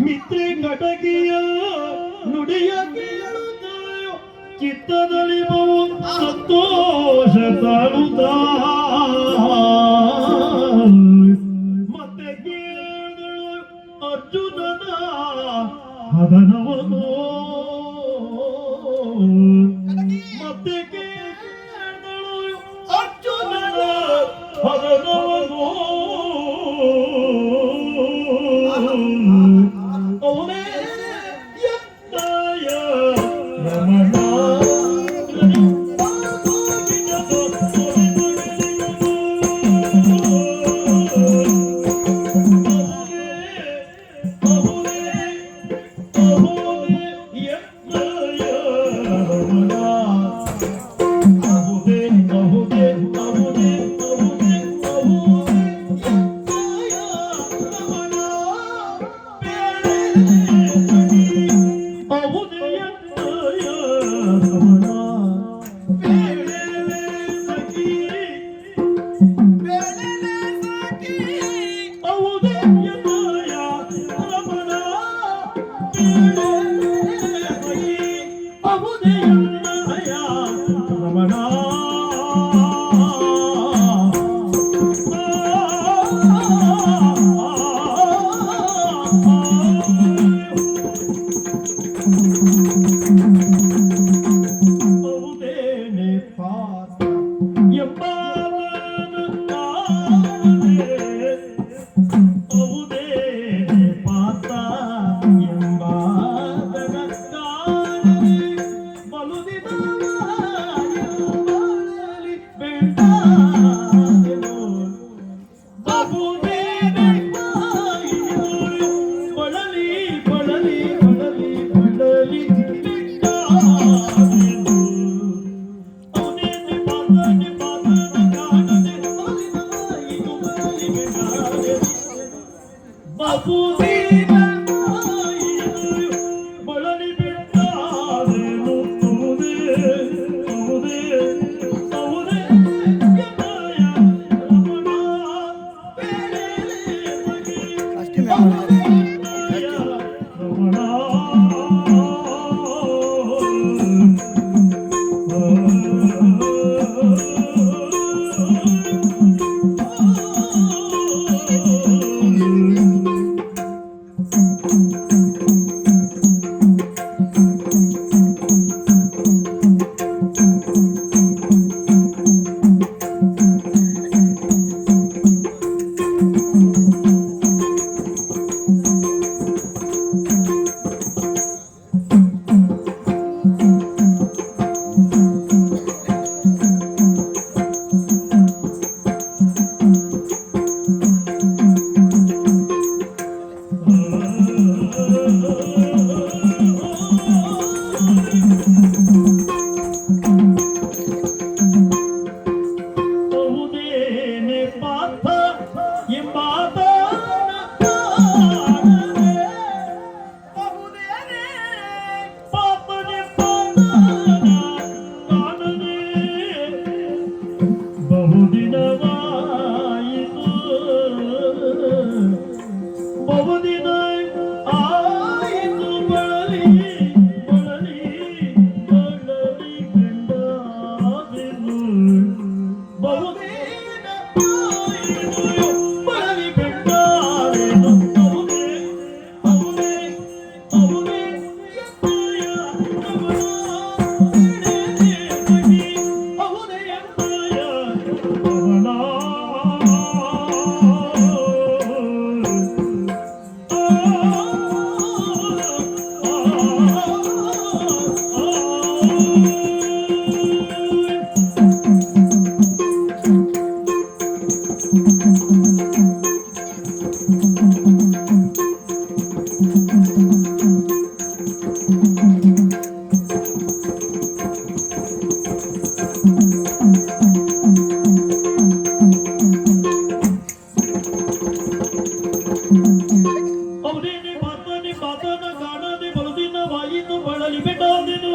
ಮಿತ್ರೆ ಕಟಗಿಯ ನುಡಿಯ ಕೇಳುತ್ತಾಯೋ ಬಹು ಸಂತೋಷ ತಾಳುತ್ತಾ Oh, your body. দেখুন ಸಾತನ ಕಾಣದೆ ಬಲದಿನ ಬಾಯಿನ್ನು ಬಳಲಿ ಬಿಟ್ಟಾದೆನು